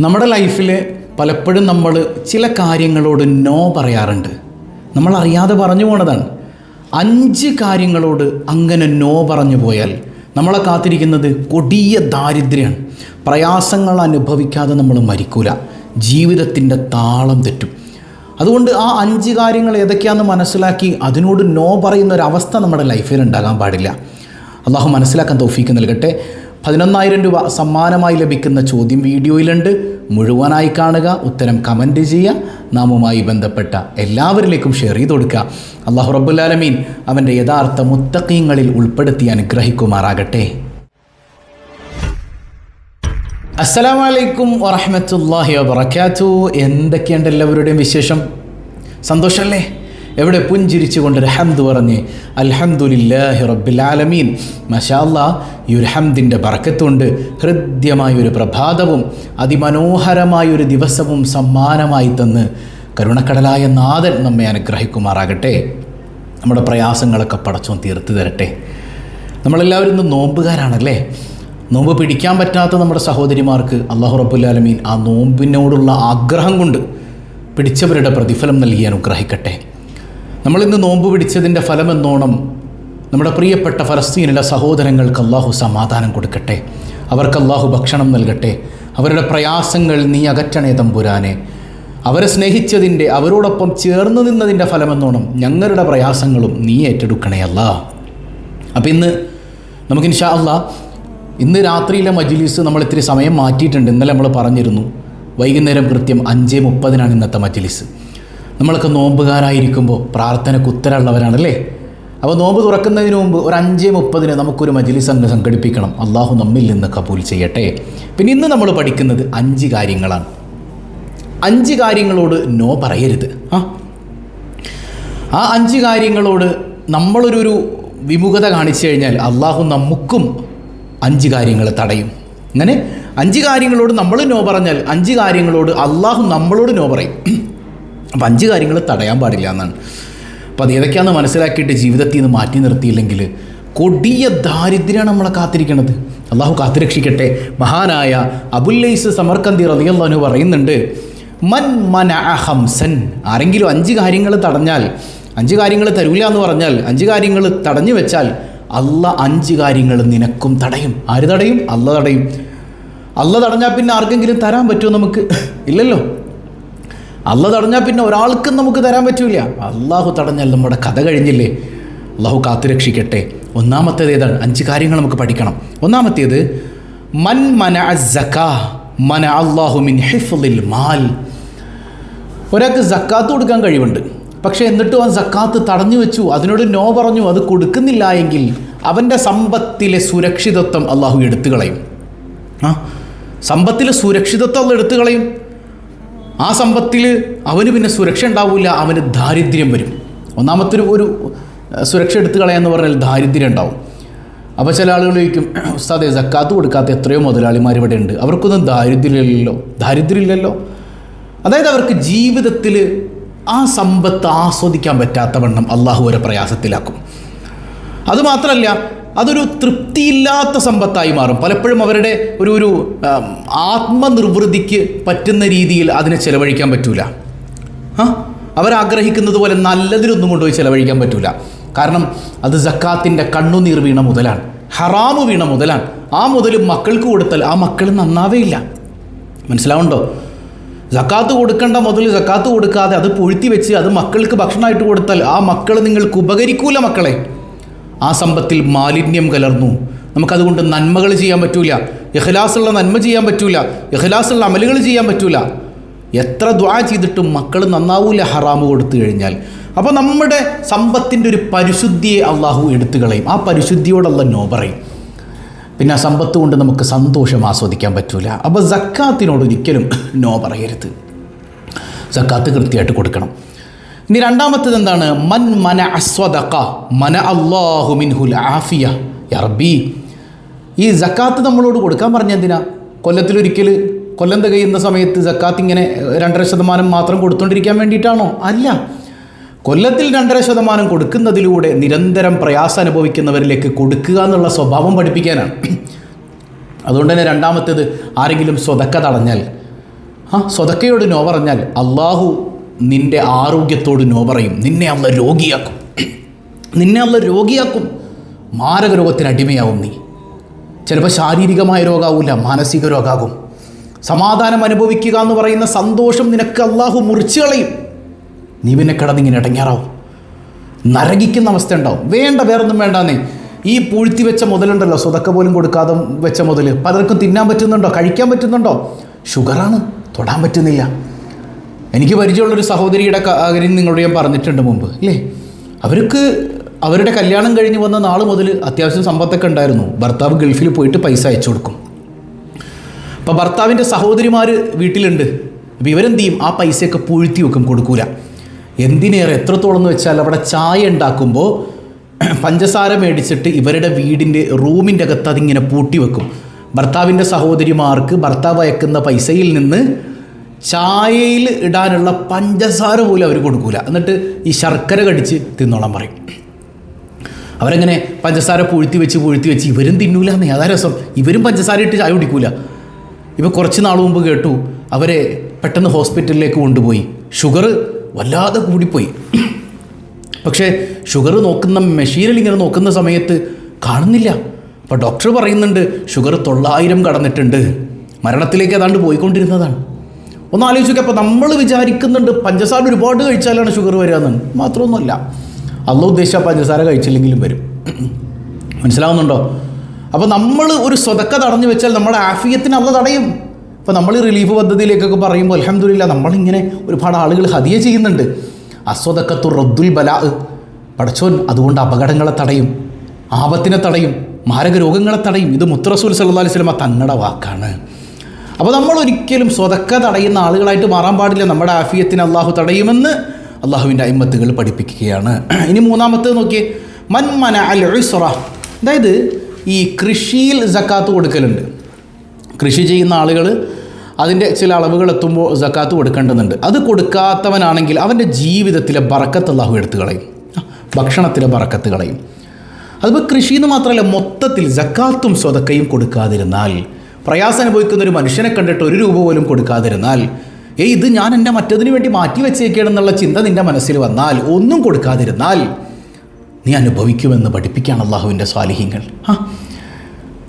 നമ്മുടെ ലൈഫിൽ പലപ്പോഴും നമ്മൾ ചില കാര്യങ്ങളോട് നോ പറയാറുണ്ട്. നമ്മൾ അറിയാതെ പറഞ്ഞു പോണതാണ്. അഞ്ച് കാര്യങ്ങളോട് അങ്ങനെ നോ പറഞ്ഞു പോയാൽ നമ്മളെ കാത്തിരിക്കുന്നത് കൊടിയ ദാരിദ്ര്യമാണ്. പ്രയാസങ്ങൾ അനുഭവിക്കാതെ നമ്മൾ മരിക്കൂല. ജീവിതത്തിന്റെ താളം തെറ്റും. അതുകൊണ്ട് ആ അഞ്ച് കാര്യങ്ങൾ ഏതൊക്കെയാണെന്ന് മനസ്സിലാക്കി അതിനോട് നോ പറയുന്ന ഒരു അവസ്ഥ നമ്മുടെ ലൈഫിൽ ഉണ്ടാകാൻ പാടില്ല. അള്ളാഹു മനസ്സിലാക്കാൻ തോഫീക്ക് നൽകട്ടെ. പതിനൊന്നായിരം രൂപ സമ്മാനമായി ലഭിക്കുന്ന ചോദ്യം വീഡിയോയിലുണ്ട്. മുഴുവനായി കാണുക ഉത്തരം കമന്റ് ചെയ്യുക. നാമുമായി ബന്ധപ്പെട്ട എല്ലാവരിലേക്കും ഷെയർ ചെയ്ത് കൊടുക്കുക. അള്ളാഹു റബ്ബുല്ലാലമീൻ അവന്റെ യഥാർത്ഥ മുത്തക്കീങ്ങളിൽ ഉൾപ്പെടുത്തി അനുഗ്രഹിക്കുമാറാകട്ടെ. അസ്സലാമു വലൈക്കും വറഹമത്തല്ലാഹി വബർക്കാത്തു എന്തൊക്കെയുണ്ട് എല്ലാവരുടെയും വിശേഷം? സന്തോഷമല്ലേ എവിടെ പുഞ്ചിരിച്ചുകൊണ്ട് ഹംദ് പറഞ്ഞ് അൽഹംദുലില്ലാഹി റബ്ബിൽ ആലമീൻ. മഷാല്ല ഈ ഒരു ഹംദിന്റെ ബറക്കത്തുണ്ട് ഹൃദ്യമായൊരു പ്രഭാതവും അതിമനോഹരമായൊരു ദിവസവും സമ്മാനമായി തന്ന് കരുണക്കടലായ നാഥൻ നമ്മെ അനുഗ്രഹിക്കുമാറാകട്ടെ. നമ്മുടെ പ്രയാസങ്ങളൊക്കെ പടച്ചോൻ തീർത്തു തരട്ടെ. നമ്മളെല്ലാവരും ഇന്ന് നോമ്പുകാരാണല്ലേ? നോമ്പ് പിടിക്കാൻ പറ്റാത്ത നമ്മുടെ സഹോദരിമാർക്ക് അള്ളാഹു റബ്ബുല്ലാലമീൻ ആ നോമ്പിനോടുള്ള ആഗ്രഹം കൊണ്ട് പിടിച്ചവരുടെ പ്രതിഫലം നൽകി അനുഗ്രഹിക്കട്ടെ. നമ്മളിന്ന് നോമ്പ് പിടിച്ചതിന്റെ ഫലമെന്നോണം നമ്മുടെ പ്രിയപ്പെട്ട ഫലസ്തീനിലെ സഹോദരങ്ങൾക്ക് അള്ളാഹു സമാധാനം കൊടുക്കട്ടെ. അവർക്ക് അള്ളാഹു ഭക്ഷണം നൽകട്ടെ. അവരുടെ പ്രയാസങ്ങൾ നീ അകറ്റണേ തമ്പുരാനെ. അവരെ സ്നേഹിച്ചതിന്റെ അവരോടൊപ്പം ചേർന്ന് നിന്നതിന്റെ ഫലമെന്നോണം ഞങ്ങളുടെ പ്രയാസങ്ങളും നീ ഏറ്റെടുക്കണേ അല്ല. അപ്പം ഇന്ന് നമുക്ക് ഇൻഷാ അല്ല ഇന്ന് രാത്രിയിലെ മജ്ലിസ് നമ്മൾ ഇത്തിരി സമയം മാറ്റിയിട്ടുണ്ട്. ഇന്നലെ നമ്മൾ പറഞ്ഞിരുന്നു വൈകുന്നേരം കൃത്യം അഞ്ച് മുപ്പതിനാണ് ഇന്നത്തെ മജ്ലിസ്. നമ്മളൊക്കെ നോമ്പുകാരായിരിക്കുമ്പോൾ പ്രാർത്ഥനയ്ക്ക് ഉത്തരമുള്ളവരാണല്ലേ അപ്പോൾ നോമ്പ് തുറക്കുന്നതിന് മുമ്പ് ഒരു അഞ്ച് മുപ്പതിന് നമുക്കൊരു മജ്ലിസ് അങ്ങ് സംഘടിപ്പിക്കണം. അള്ളാഹു നമ്മിൽ നിന്ന് കബൂൽ ചെയ്യട്ടെ. പിന്നെ ഇന്ന് നമ്മൾ പഠിക്കുന്നത് അഞ്ച് കാര്യങ്ങളാണ്. അഞ്ച് കാര്യങ്ങളോട് നോ പറയരുത്. ആ? ആ അഞ്ച് കാര്യങ്ങളോട് നമ്മളൊരു വിമുഖത കാണിച്ചു കഴിഞ്ഞാൽ അള്ളാഹു നമുക്കും അഞ്ച് കാര്യങ്ങൾ തടയും. അങ്ങനെ അഞ്ച് കാര്യങ്ങളോട് നമ്മൾ നോ പറഞ്ഞാൽ അഞ്ച് കാര്യങ്ങളോട് അള്ളാഹു നമ്മളോട് നോ പറയും. അപ്പം അഞ്ച് കാര്യങ്ങൾ തടയാൻ പാടില്ല എന്നാണ്. അപ്പം അത് ഏതൊക്കെയാണെന്ന് മനസ്സിലാക്കിയിട്ട് ജീവിതത്തിൽ നിന്ന് മാറ്റി നിർത്തിയില്ലെങ്കിൽ കൊടിയ ദാരിദ്ര്യമാണ് നമ്മളെ കാത്തിരിക്കണത്. അള്ളാഹു കാത്തുരക്ഷിക്കട്ടെ. മഹാനായ അബുല്ലൈസ് സമർക്കന്തി റലിയല്ലാഹു പറയുന്നുണ്ട് മൻ മന ഹംസൻ ആരെങ്കിലും അഞ്ച് കാര്യങ്ങൾ തടഞ്ഞാൽ അഞ്ച് കാര്യങ്ങൾ തരൂല എന്ന് പറഞ്ഞാൽ അഞ്ച് കാര്യങ്ങൾ തടഞ്ഞു വെച്ചാൽ അല്ല അഞ്ച് കാര്യങ്ങൾ നിനക്കും തടയും. ആര് തടയും? അല്ല തടയും. അല്ല തടഞ്ഞാൽ പിന്നെ ആർക്കെങ്കിലും തരാൻ പറ്റുമോ നമുക്ക്? ഇല്ലല്ലോ. അല്ല തടഞ്ഞാൽ പിന്നെ ഒരാൾക്കും നമുക്ക് തരാൻ പറ്റൂല. അള്ളാഹു തടഞ്ഞാൽ നമ്മുടെ കഥ കഴിഞ്ഞില്ലേ? അള്ളാഹു കാത്തുരക്ഷിക്കട്ടെ ഒന്നാമത്തേത് ഏതാണ്? അഞ്ച് കാര്യങ്ങൾ നമുക്ക് പഠിക്കണം. ഒന്നാമത്തേത് മൻ മന മന അള്ളാഹു മിൻ ഹിഫ്ലിൽ മാൽ. ഒരാൾക്ക് സക്കാത്ത് കൊടുക്കാൻ കഴിവുണ്ട്. പക്ഷേ എന്നിട്ടും അവൻ സക്കാത്ത് തടഞ്ഞു വെച്ചു. അതിനോട് നോ പറഞ്ഞു. അത് കൊടുക്കുന്നില്ല എങ്കിൽ അവന്റെ സമ്പത്തിലെ സുരക്ഷിതത്വം അള്ളാഹു എടുത്തു കളയും ആ സമ്പത്തിലെ സുരക്ഷിതത്വം എടുത്തു കളയും ആ സമ്പത്തിൽ അവന് പിന്നെ സുരക്ഷ ഉണ്ടാവില്ല അവന് ദാരിദ്ര്യം വരും. ഒന്നാമത്തെ ഒരു സുരക്ഷ എടുത്തു കളയാന്ന് പറഞ്ഞാൽ ദാരിദ്ര്യം ഉണ്ടാവും. അപ്പോൾ ചില ആളുകൾ ചോദിക്കും ഉസ്താദെ സക്കാത്ത് കൊടുക്കാത്ത എത്രയോ മുതലാളിമാർ ഇവിടെ ഉണ്ട് അവർക്കൊന്നും ദാരിദ്ര്യമില്ലല്ലോ. ദാരിദ്ര്യമില്ലല്ലോ? അതായത് അവർക്ക് ജീവിതത്തിൽ ആ സമ്പത്ത് ആസ്വദിക്കാൻ പറ്റാത്ത വണ്ണം അള്ളാഹു ഒരു പ്രയാസത്തിലാക്കും. അതുമാത്രമല്ല അതൊരു തൃപ്തിയില്ലാത്ത സമ്പത്തായി മാറും. പലപ്പോഴും അവരുടെ ഒരു ഒരു ആത്മനിർവൃതിക്ക് പറ്റുന്ന രീതിയിൽ അതിനെ ചിലവഴിക്കാൻ പറ്റൂല. അവരാഗ്രഹിക്കുന്നത് പോലെ നല്ലതിനൊന്നും കൊണ്ടുപോയി ചെലവഴിക്കാൻ പറ്റൂല. കാരണം അത് ജക്കാത്തിന്റെ കണ്ണുനീർ വീണ മുതലാണ്. ഹറാമ് വീണ മുതലാണ്. ആ മുതൽ മക്കൾക്ക് കൊടുത്താൽ ആ മക്കൾ നന്നാവേ ഇല്ല മനസ്സിലാവുണ്ടോ? ജക്കാത്ത് കൊടുക്കേണ്ട മുതൽ ജക്കാത്ത് കൊടുക്കാതെ അത് പൊഴുത്തി വെച്ച് അത് മക്കൾക്ക് ഭക്ഷണമായിട്ട് കൊടുത്താൽ ആ മക്കൾ നിങ്ങൾക്ക് ഉപകരിക്കൂല മക്കളെ. ആ സമ്പത്തിൽ മാലിന്യം കലർന്നു. നമുക്കതുകൊണ്ട് നന്മകൾ ചെയ്യാൻ പറ്റൂല. ഇഖ്ലാസുള്ള നന്മ ചെയ്യാൻ പറ്റൂല. ഇഖ്ലാസുള്ള അമലുകൾ ചെയ്യാൻ പറ്റൂല. എത്ര ദ്വാ ചെയ്തിട്ടും മക്കൾ നന്നാവൂല ഹറാമ് കൊടുത്തു കഴിഞ്ഞാൽ. അപ്പോൾ നമ്മുടെ സമ്പത്തിന്റെ ഒരു പരിശുദ്ധിയെ അള്ളാഹു എടുത്തു കളയും. ആ പരിശുദ്ധിയോടുള്ള നോ പറയും. പിന്നെ ആ സമ്പത്ത് കൊണ്ട് നമുക്ക് സന്തോഷം ആസ്വദിക്കാൻ പറ്റൂല. അപ്പോൾ സക്കാത്തിനോട് ഒരിക്കലും നോ പറയരുത്. സക്കാത്ത് കൃത്യമായിട്ട് കൊടുക്കണം. ഇനി രണ്ടാമത്തത് എന്താണ്? മൻ മന അസ്വദക്ക മന അള്ളാഹു മിൻഹുൽ ആഫിയ. യർബി ഈ ജക്കാത്ത് നമ്മളോട് കൊടുക്കാൻ പറഞ്ഞ എന്തിനാ? കൊല്ലത്തിലൊരിക്കൽ കൊല്ലം തികയുന്ന സമയത്ത് ജക്കാത്ത് ഇങ്ങനെ രണ്ടര ശതമാനം മാത്രം കൊടുത്തുകൊണ്ടിരിക്കാൻ വേണ്ടിയിട്ടാണോ? അല്ല. കൊല്ലത്തിൽ രണ്ടര ശതമാനം കൊടുക്കുന്നതിലൂടെ നിരന്തരം പ്രയാസം അനുഭവിക്കുന്നവരിലേക്ക് കൊടുക്കുക എന്നുള്ള സ്വഭാവം പഠിപ്പിക്കാനാണ്. അതുകൊണ്ട് തന്നെ രണ്ടാമത്തേത് ആരെങ്കിലും സ്വതക്ക തടഞ്ഞാൽ ആ സ്വതക്കയോട് നോ പറഞ്ഞാൽ അള്ളാഹു നിന്റെ ആരോഗ്യത്തോട് നോ പറയും. നിന്നെ അവൾ രോഗിയാക്കും. നിന്നെ അവൾ രോഗിയാക്കും. മാരക രോഗത്തിന് അടിമയാവും നീ. ചിലപ്പോൾ ശാരീരികമായ രോഗമാവില്ല മാനസിക രോഗമാകും സമാധാനം അനുഭവിക്കുക എന്ന് പറയുന്ന സന്തോഷം നിനക്ക് അള്ളാഹു മുറിച്ചു കളയും. നീ പിന്നെ കിടന്നിങ്ങനെ ഇടങ്ങാറാവും. നരകിക്കുന്ന അവസ്ഥ ഉണ്ടാവും. വേണ്ട വേറൊന്നും വേണ്ടാന്നേ ഈ പൂഴ്ത്തി വെച്ച മുതലുണ്ടല്ലോ സ്വതക്ക പോലും കൊടുക്കാതെ വെച്ച മുതൽ പലർക്കും തിന്നാൻ പറ്റുന്നുണ്ടോ? കഴിക്കാൻ പറ്റുന്നുണ്ടോ? ഷുഗറാണ് തൊടാൻ പറ്റുന്നില്ല. എനിക്ക് പരിചയമുള്ളൊരു സഹോദരിയുടെ കാര്യം നിങ്ങളോട് ഞാൻ പറഞ്ഞിട്ടുണ്ട് മുമ്പ് അല്ലേ അവർക്ക് അവരുടെ കല്യാണം കഴിഞ്ഞ് വന്ന നാൾ മുതൽ അത്യാവശ്യം സമ്പത്തൊക്കെ ഉണ്ടായിരുന്നു. ഭർത്താവ് ഗൾഫിൽ പോയിട്ട് പൈസ അയച്ചു കൊടുക്കും. അപ്പോൾ ഭർത്താവിന്റെ സഹോദരിമാർ വീട്ടിലുണ്ട്. അപ്പോൾ ഇവരെന്ത് ചെയ്യും? ആ പൈസയൊക്കെ പൂഴ്ത്തി വെക്കും കൊടുക്കൂല. എന്തിനേറെ എത്രത്തോളം എന്ന് വെച്ചാൽ അവിടെ ചായ ഉണ്ടാക്കുമ്പോൾ പഞ്ചസാര മേടിച്ചിട്ട് ഇവരുടെ വീടിന്റെ റൂമിന്റെ അകത്ത് അതിങ്ങനെ പൂട്ടി വെക്കും. ഭർത്താവിന്റെ സഹോദരിമാർക്ക് ഭർത്താവ് അയക്കുന്ന പൈസയിൽ നിന്ന് ചായയിൽ ഇടാനുള്ള പഞ്ചസാര പോലും അവർ കൊടുക്കൂല. എന്നിട്ട് ഈ ശർക്കര കടിച്ച് തിന്നോളാൻ പറയും. അവരങ്ങനെ പഞ്ചസാര പൂഴ്ത്തി വെച്ച് പൂഴ്ത്തി വെച്ച് ഇവരും തിന്നൂല എന്നേ അതാ രസം. ഇവരും പഞ്ചസാര ഇട്ട് ചായ കുടിക്കൂല. ഇപ്പോൾ കുറച്ച് നാൾ മുമ്പ് കേട്ടു അവരെ പെട്ടെന്ന് ഹോസ്പിറ്റലിലേക്ക് കൊണ്ടുപോയി. ഷുഗർ വല്ലാതെ കൂടിപ്പോയി. പക്ഷേ ഷുഗർ നോക്കുന്ന മെഷീനിൽ ഇങ്ങനെ നോക്കുന്ന സമയത്ത് കാണുന്നില്ല. അപ്പോൾ ഡോക്ടർ പറയുന്നുണ്ട് ഷുഗർ തൊള്ളായിരം കടന്നിട്ടുണ്ട്. മരണത്തിലേക്ക് ഏതാണ്ട് പോയിക്കൊണ്ടിരുന്നതാണ്. ഒന്ന് ആലോചിക്കുക അപ്പോൾ നമ്മൾ വിചാരിക്കുന്നുണ്ട് പഞ്ചസാര ഒരുപാട് കഴിച്ചാലാണ് ഷുഗർ വരിക എന്നാണ് മാത്രമൊന്നുമല്ല. അല്ല ഉദ്ദേശിച്ച പഞ്ചസാര കഴിച്ചില്ലെങ്കിലും വരും. മനസ്സിലാവുന്നുണ്ടോ? അപ്പോൾ നമ്മൾ ഒരു സ്വതക്ക തടഞ്ഞു വെച്ചാൽ നമ്മുടെ ആഫിയത്തിന് അല്ല തടയും. അപ്പോൾ നമ്മൾ ഈ റിലീഫ് പദ്ധതിയിലേക്കൊക്കെ പറയുമ്പോൾ അലഹമില്ല നമ്മളിങ്ങനെ ഒരുപാട് ആളുകൾ ഹതിയ ചെയ്യുന്നുണ്ട്. അസ്വതക്കത്തു റദ്ദുൽ ബലാ. പടച്ചോൻ അതുകൊണ്ട് അപകടങ്ങളെ തടയും. ആപത്തിനെ തടയും. മാരക രോഗങ്ങളെ തടയും. ഇത് മുത്തറസൂൽ സല്ലാ അലൈഹി സ്വലമ തങ്ങളുടെ വാക്കാണ്. അപ്പോൾ നമ്മൾ ഒരിക്കലും സ്വതക്ക തടയുന്ന ആളുകളായിട്ട് മാറാൻ പാടില്ല. നമ്മുടെ ആഫിയത്തിന് അള്ളാഹു തടയുമെന്ന് അള്ളാഹുവിന്റെ അയിമത്തുകൾ പഠിപ്പിക്കുകയാണ്. ഇനി മൂന്നാമത്തേത് നോക്കിയേ. മൻ മന അൽ ഉസ്റ. അതായത് ഈ കൃഷിയിൽ ജക്കാത്ത് കൊടുക്കലുണ്ട്. കൃഷി ചെയ്യുന്ന ആളുകൾ അതിന്റെ ചില അളവുകൾ എത്തുമ്പോൾ ജക്കാത്ത് കൊടുക്കേണ്ടതുണ്ട്. അത് കൊടുക്കാത്തവനാണെങ്കിൽ അവന്റെ ജീവിതത്തിലെ ബറക്കത്ത് അള്ളാഹു എടുത്തു കളയും. ഭക്ഷണത്തിലെ ബറക്കത്ത് കളയും. അതിപ്പോൾ കൃഷി എന്ന് മാത്രമല്ല മൊത്തത്തിൽ ജക്കാത്തും സ്വതക്കയും കൊടുക്കാതിരുന്നാൽ പ്രയാസം അനുഭവിക്കുന്ന ഒരു മനുഷ്യനെ കണ്ടിട്ട് ഒരു രൂപ പോലും കൊടുക്കാതിരുന്നാൽ ഏയ് ഇത് ഞാൻ എന്റെ മറ്റതിനു വേണ്ടി മാറ്റി വെച്ചേക്കണമെന്നുള്ള ചിന്ത നിന്റെ മനസ്സിൽ വന്നാൽ ഒന്നും കൊടുക്കാതിരുന്നാൽ നീ അനുഭവിക്കുമെന്ന് പഠിപ്പിക്കുകയാണ് അള്ളാഹുവിന്റെ സ്വാലിഹ്യങ്ങൾ ആ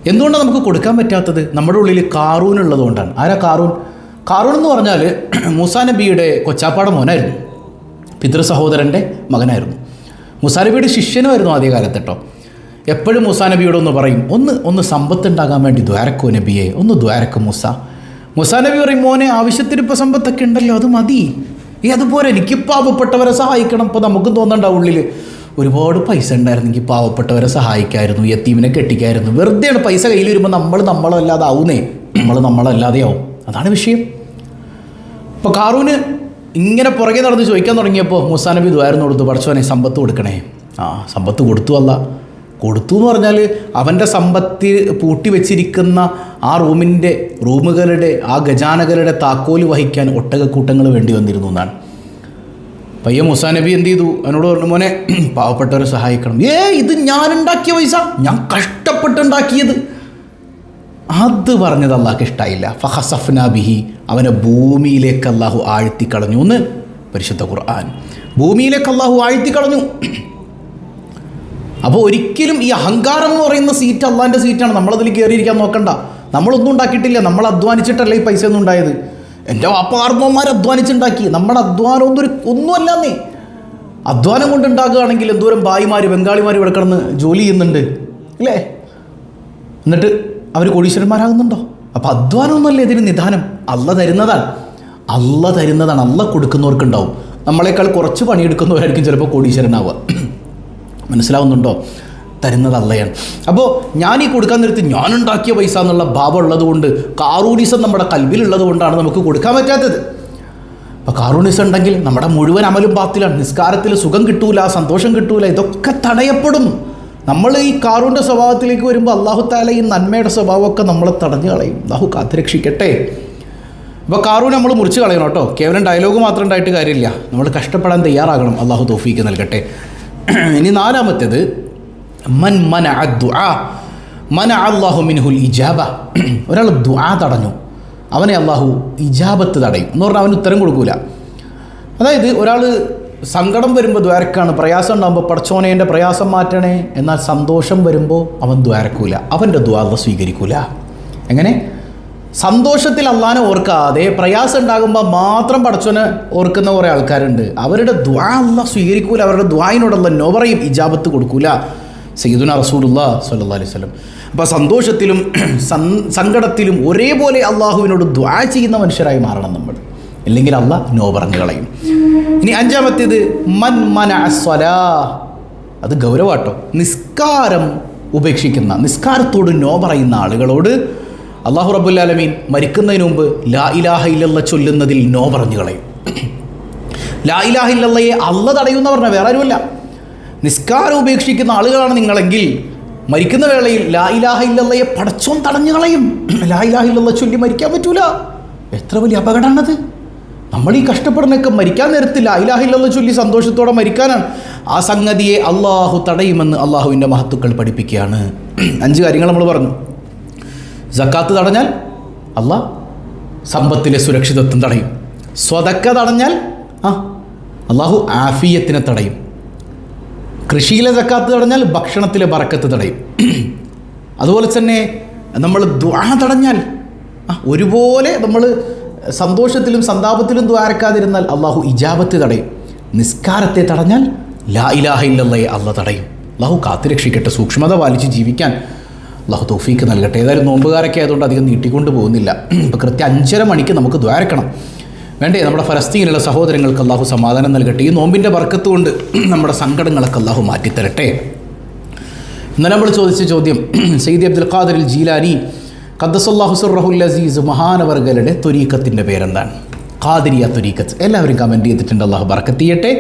എന്തുകൊണ്ടാണ് നമുക്ക് കൊടുക്കാൻ പറ്റാത്തത്? നമ്മുടെ ഉള്ളിൽ കാറൂൻ ഉള്ളതുകൊണ്ടാണ്. ആരാ കാറൂൻ? കാറൂൺ എന്ന് പറഞ്ഞാൽ മൂസാ നബിയുടെ കൊച്ചാപ്പാട മോനായിരുന്നു. പിതൃ സഹോദരന്റെ മകനായിരുന്നു മുസാനബിയുടെ ശിഷ്യനുമായിരുന്നു ആദ്യകാലത്ത് കേട്ടോ എപ്പോഴും മൂസ നബിയോട് ഒന്ന് പറയും ഒന്ന് ഒന്ന് സമ്പത്ത് ഉണ്ടാകാൻ വേണ്ടി ദ്വാരക്കോ നബിയെ ഒന്ന് ദ്വാരക്കോ മൂസ. മൂസ നബി പറയും മോനെ ആവശ്യത്തിന് ഇപ്പോൾ സമ്പത്തൊക്കെ ഉണ്ടല്ലോ അത് മതി. ഈ അതുപോലെ എനിക്ക് പാവപ്പെട്ടവരെ സഹായിക്കണം ഇപ്പോൾ നമുക്കും തോന്നണ്ട ഉള്ളിൽ ഒരുപാട് പൈസ ഉണ്ടായിരുന്നെങ്കിൽ പാവപ്പെട്ടവരെ സഹായിക്കായിരുന്നു യത്തീമിനെ കെട്ടിക്കായിരുന്നു. വെറുതെയാണ് പൈസ കയ്യിൽ വരുമ്പോൾ നമ്മൾ നമ്മളല്ലാതെ ആവുന്നേ നമ്മൾ നമ്മളല്ലാതെ ആവും അതാണ് വിഷയം. ഇപ്പോൾ കാറൂന് ഇങ്ങനെ പുറകെ നടന്ന് ചോദിക്കാൻ തുടങ്ങിയപ്പോൾ മൂസാ നബി ദ്വാരം കൊടുത്തു പഠിച്ചവനെ സമ്പത്ത് കൊടുക്കണേ. ആ സമ്പത്ത് കൊടുത്തു അല്ല കൊടുത്തു എന്ന് പറഞ്ഞാൽ അവന്റെ സമ്പത്തി പൂട്ടി വെച്ചിരിക്കുന്ന ആ റൂമിന്റെ റൂമുകളുടെ ആ ഖജാനകളുടെ താക്കോൽ വഹിക്കാൻ ഒട്ടകക്കൂട്ടങ്ങൾ വേണ്ടി വന്നിരുന്നു എന്നാണ്. പയ്യ മുസാ നബി എന്ത് ചെയ്തു? എന്നോട് പറഞ്ഞു മോനെ പാവപ്പെട്ടവരെ സഹായിക്കണം. ഏ ഇത് ഞാൻ ഉണ്ടാക്കിയ പൈസ? ഞാൻ കഷ്ടപ്പെട്ടുണ്ടാക്കിയത്. അത് പറഞ്ഞത് അള്ളാഹ്ക്ക് ഇഷ്ടമായില്ല ഫഹസഫ്ന ബിഹി. അവനെ ഭൂമിയിലേക്ക് അള്ളാഹു ആഴ്ത്തിക്കളഞ്ഞു എന്ന് പരിശുദ്ധ ഖുർആൻ. ഭൂമിയിലേക്ക് അള്ളാഹു ആഴ്ത്തിക്കളഞ്ഞു. അപ്പോൾ ഒരിക്കലും ഈ അഹങ്കാരം എന്ന് പറയുന്ന സീറ്റ് അള്ളാന്റെ സീറ്റാണ് നമ്മളതിൽ കയറിയിരിക്കാൻ നോക്കണ്ട. നമ്മളൊന്നും ഉണ്ടാക്കിയിട്ടില്ല. നമ്മൾ അധ്വാനിച്ചിട്ടല്ല ഈ പൈസ ഒന്നും ഉണ്ടായത്. എന്റെ വാപ്പാർമ്മമാർ അധ്വാനിച്ചുണ്ടാക്കി. നമ്മുടെ അധ്വാനം ഒന്നും ഒരു ഒന്നുമല്ലെന്നേ. അധ്വാനം കൊണ്ട് ഉണ്ടാക്കുകയാണെങ്കിൽ എന്തോരം ഭായിമാർ ബംഗാളിമാർ ഇവിടെ കിടന്ന് ജോലി ചെയ്യുന്നുണ്ട്. അല്ലേ എന്നിട്ട് അവർ കോടീശ്വരന്മാരാകുന്നുണ്ടോ? അപ്പോൾ അധ്വാനമൊന്നുമല്ല ഇതിന് നിദാനം. അല്ല തരുന്നതാണ്. അല്ല തരുന്നതാണ്. അല്ല കൊടുക്കുന്നവർക്കുണ്ടാവും. നമ്മളെക്കാൾ കുറച്ച് പണിയെടുക്കുന്നവരായിരിക്കും ചിലപ്പോൾ കോടീശ്വരനാവുക. മനസ്സിലാവുന്നുണ്ടോ? തരുന്നത് അല്ലയാണ് അപ്പോൾ ഞാൻ ഈ കൊടുക്കാൻ നേരത്ത് ഞാൻ ഉണ്ടാക്കിയ പൈസ എന്നുള്ള ഭാവം ഉള്ളതുകൊണ്ട് കാറൂണിസം നമ്മുടെ കൽവിലുള്ളത് കൊണ്ടാണ് നമുക്ക് കൊടുക്കാൻ പറ്റാത്തത്. അപ്പോൾ കാറൂണിസം ഉണ്ടെങ്കിൽ നമ്മുടെ മുഴുവൻ അമലും പാത്തിലാണ് നിസ്കാരത്തിൽ സുഖം കിട്ടൂല സന്തോഷം കിട്ടൂല ഇതൊക്കെ തടയപ്പെടും. നമ്മൾ ഈ കാറൂന്റെ സ്വഭാവത്തിലേക്ക് വരുമ്പോൾ അള്ളാഹു താല ഈ നന്മയുടെ സ്വഭാവമൊക്കെ നമ്മളെ തടഞ്ഞു കളയും. അള്ളാഹു കാത്തുരക്ഷിക്കട്ടെ. അപ്പോൾ കാറൂൻ നമ്മൾ മുറിച്ച് കളയണം കേട്ടോ. കേവലം ഡയലോഗ് മാത്രം ഉണ്ടായിട്ട് കാര്യമില്ല. നമ്മൾ കഷ്ടപ്പെടാൻ തയ്യാറാകണം. അള്ളാഹു തോഫീക്ക് നൽകട്ടെ. ഇനി നാലാമത്തേത് മൻ മന ദുആ മന അള്ളാഹു മിൻഹുൽ ഇജാബ. ഒരാൾ ദുആ തടഞ്ഞു അവനെ അള്ളാഹു ഇജാബത്ത് തടയും എന്ന് പറഞ്ഞാൽ അവന് ഉത്തരം കൊടുക്കൂല. അതായത് ഒരാൾ സങ്കടം വരുമ്പോൾ ദ്വാരക്കാണ് പ്രയാസം ഉണ്ടാകുമ്പോൾ പടച്ചോനെ എന്റെ പ്രയാസം മാറ്റണേ എന്നാൽ സന്തോഷം വരുമ്പോൾ അവൻ ദ്വാരക്കൂല അവന്റെ ദ്വാര സ്വീകരിക്കൂല. എങ്ങനെ? സന്തോഷത്തിൽ അള്ളാനെ ഓർക്കാതെ പ്രയാസം ഉണ്ടാകുമ്പോൾ മാത്രം പടച്ചോനെ ഓർക്കുന്ന കുറേ ആൾക്കാരുണ്ട്. അവരുടെ ദ്വാ അല്ല സ്വീകരിക്കൂല അവരുടെ ദ്വായിനോടുള്ള നോവറയും ഇജാബത്ത് കൊടുക്കൂല. സയ്യിദുന റസൂലുള്ള സല്ലാ അലൈഹി സ്വലം അപ്പോൾ സന്തോഷത്തിലും സങ്കടത്തിലും ഒരേപോലെ അള്ളാഹുവിനോട് ദ്വാ ചെയ്യുന്ന മനുഷ്യരായി മാറണം നമ്മൾ. അല്ലെങ്കിൽ അല്ല നോ കളയും. ഇനി അഞ്ചാമത്തേത് മൻ മന സ്വലാ. അത് ഗൗരവാട്ടോ നിസ്കാരം ഉപേക്ഷിക്കുന്ന നിസ്കാരത്തോട് നോ പറയുന്ന ആളുകളോട് അള്ളാഹു റബുല്ലാലമീൻ മരിക്കുന്നതിന് മുമ്പ് ലാ ഇലാഹ ഇല്ലല്ല ചൊല്ലുന്നതിൽ നോ പറഞ്ഞു കളയും. ലാ ഇലാഹ ഇല്ലല്ലയെ അല്ല തടയുമെന്ന് പറഞ്ഞാൽ വേറെ ആരുമല്ല. നിസ്കാരം ഉപേക്ഷിക്കുന്ന ആളുകളാണ് നിങ്ങളെങ്കിൽ മരിക്കുന്ന വേളയിൽ ലാ ഇലാഹ ഇല്ലല്ലയെ പടച്ചോൻ തടഞ്ഞു കളയും. ലാ ഇലാഹ ഇല്ലല്ല ചൊല്ലി മരിക്കാൻ പറ്റൂല. എത്ര വലിയ അപകടമാണത്. നമ്മൾ ഈ കഷ്ടപ്പെടുന്നൊക്കെ മരിക്കാൻ നേരത്തിൽ ലാ ഇലാഹ ഇല്ലല്ല ചൊല്ലി സന്തോഷത്തോടെ മരിക്കാനാണ്. ആ സംഗതിയെ അള്ളാഹു തടയുമെന്ന് അള്ളാഹുവിന്റെ മഹത്തുക്കൾ പഠിപ്പിക്കുകയാണ്. അഞ്ച് കാര്യങ്ങൾ നമ്മൾ പറഞ്ഞു. ജക്കാത്ത് തടഞ്ഞാൽ അല്ല സമ്പത്തിലെ സുരക്ഷിതത്വം തടയും. സ്വതക്ക തടഞ്ഞാൽ ആ അള്ളാഹു ആഫിയത്തിനെ തടയും. കൃഷിയിലെ ജക്കാത്ത് തടഞ്ഞാൽ ഭക്ഷണത്തിലെ ബറക്കത്ത് തടയും. അതുപോലെ തന്നെ നമ്മൾ ദ്വാ തടഞ്ഞാൽ ആ ഒരുപോലെ നമ്മൾ സന്തോഷത്തിലും സന്താപത്തിലും ദ്വാരക്കാതിരുന്നാൽ അള്ളാഹു ഇജാബത്ത് തടയും. നിസ്കാരത്തെ തടഞ്ഞാൽ ലാ ഇലാഹ ഇല്ലല്ലയെ അല്ല തടയും. അള്ളാഹു കാത്തുരക്ഷിക്കട്ടെ സൂക്ഷ്മത പാലിച്ച് ജീവിക്കാൻ അള്ളാഹു തൗഫീക്ക് നൽകട്ടെ. ഏതായാലും നോമ്പുകാരൊക്കെ ആയതുകൊണ്ട് അധികം നീട്ടിക്കൊണ്ട് പോകുന്നില്ല. ഇപ്പോൾ കൃത്യം അഞ്ചര മണിക്ക് നമുക്ക് ദ്വാരക്കണം. വേണ്ടേ നമ്മുടെ ഫലസ്തീനിലുള്ള സഹോദരങ്ങൾക്ക് അള്ളാഹു സമാധാനം നൽകട്ടെ. ഈ നോമ്പിന്റെ വർക്കത്ത് കൊണ്ട് നമ്മുടെ സങ്കടങ്ങളൊക്കെ അള്ളാഹു മാറ്റിത്തരട്ടെ. ഇന്നലെ നമ്മൾ ചോദിച്ച ചോദ്യം സയ്യിദ് അബ്ദുൽ ഖാദിൽ ജീലാനി ഖദ്ദസല്ലാഹു റഹുൽ അസീസ് മഹാനവർഗലുടെ ത്വരീക്കത്തിന്റെ പേരെന്താണ്? ഖാദിരിയ ത്വരീക്കത്ത്. എല്ലാവരും കമന്റ് ചെയ്തിട്ടുണ്ട്. അള്ളാഹു ബർക്കത്ത്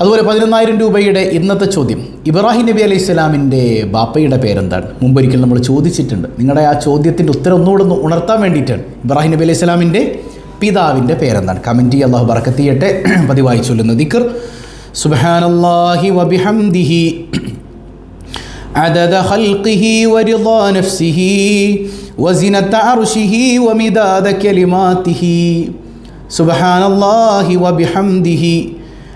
അതുപോലെ പതിനൊന്നായിരം രൂപയുടെ ഇന്നത്തെ ചോദ്യം ഇബ്രാഹിം നബി അലൈഹി സ്വലാമിൻ്റെ ബാപ്പയുടെ പേരെന്താണ് മുമ്പൊരിക്കൽ നമ്മൾ ചോദിച്ചിട്ടുണ്ട് നിങ്ങളുടെ ആ ചോദ്യത്തിൻ്റെ ഉത്തരം ഒന്നുകൂടെ ഒന്ന് ഉണർത്താൻ വേണ്ടിയിട്ടാണ് ഇബ്രാഹിം നബി അലൈഹി സ്വലാമിൻ്റെ പിതാവിൻ്റെ പേരെന്താണ് കമൻറ്റ് ചെയ്യുക അള്ളാഹു ബർക്കത്ത് ചെയ്യട്ടെ പതിവായി ചൊല്ലുന്ന ദിക്കർ സുബാനല്ലാഹി വബിഹംദിഹി عدد خلقه ورضا نفسه وزنة عرشه ومداد كلماته سبحان الله وبحمده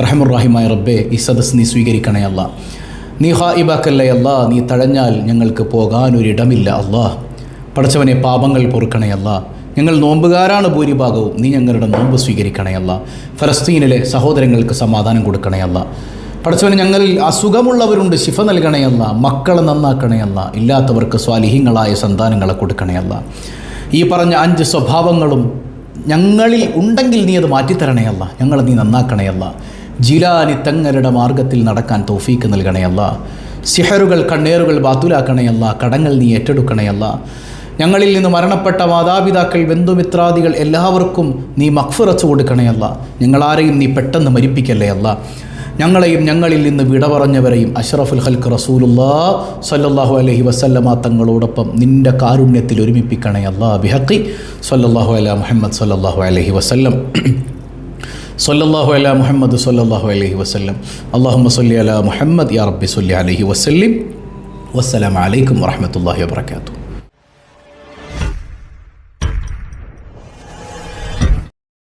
റഹമുറാഹിമായ റബ്ബെ ഈ സദസ് നീ സ്വീകരിക്കണേ അല്ല. നീ ഹാ ഇബാക്കല്ല അല്ല നീ തഴഞ്ഞാൽ ഞങ്ങൾക്ക് പോകാനൊരിടമില്ല അല്ലാ. പടച്ചവനെ പാപങ്ങൾ പൊറുക്കണേ അല്ല. ഞങ്ങൾ നോമ്പുകാരാണ് ഭൂരിഭാഗവും നീ ഞങ്ങളുടെ നോമ്പ് സ്വീകരിക്കണേ അല്ല. ഫലസ്തീനിലെ സഹോദരങ്ങൾക്ക് സമാധാനം കൊടുക്കണേ അല്ല. പടച്ചവന് ഞങ്ങളിൽ അസുഖമുള്ളവരുണ്ട് ശിഫ നൽകണേ അല്ല. മക്കളെ നന്നാക്കണേ അല്ല. ഇല്ലാത്തവർക്ക് സ്വാലിഹ്യങ്ങളായ സന്താനങ്ങളെ കൊടുക്കണേ അല്ല. ഈ പറഞ്ഞ അഞ്ച് സ്വഭാവങ്ങളും ഞങ്ങളിൽ ഉണ്ടെങ്കിൽ നീ അത് മാറ്റിത്തരണേ അല്ല. ഞങ്ങളെ നീ നന്നാക്കണേ അല്ല ജിലാനി തങ്ങളുടെ മാർഗത്തിൽ നടക്കാൻ തോഫീക്ക് നൽകണയല്ല സിഹറുകൾ കണ്ണേറുകൾ ബാത്തുലാക്കണയല്ല കടങ്ങൾ നീ ഏറ്റെടുക്കണയല്ല ഞങ്ങളിൽ നിന്ന് മരണപ്പെട്ട മാതാപിതാക്കൾ ബന്ധുമിത്രാദികൾ എല്ലാവർക്കും നീ മക്ഫുറച്ചു കൊടുക്കണയല്ല ഞങ്ങളാരെയും നീ പെട്ടെന്ന് മരിപ്പിക്കല്ലേ അല്ല. ഞങ്ങളെയും ഞങ്ങളിൽ നിന്ന് വിട പറഞ്ഞവരെയും അഷ്റഫുൽ ഹൽക്ക് റസൂലുല്ലാ സല്ലാഹു അലഹി വസല്ലമ തങ്ങളോടൊപ്പം നിന്റെ കാരുണ്യത്തിൽ ഒരുമിപ്പിക്കണേ അല്ലാ. ബിഹക്കി സല്ലാഹു അല മുഹമ്മദ് സല്ലാഹു അലഹി വസല്ലം. സല്ലല്ലാഹു അല മുഹമ്മദ് സല്ലല്ലാഹു അലൈഹി വസല്ലം. അള്ളാഹു സല്ലി അല മുഹമ്മദ് യാ റബ്ബി സല്ലി അലൈഹി വസല്ലിം. വസ്സലാം അലൈക്കും വറഹ്മത്തുള്ളാഹി വബറകാതുഹു.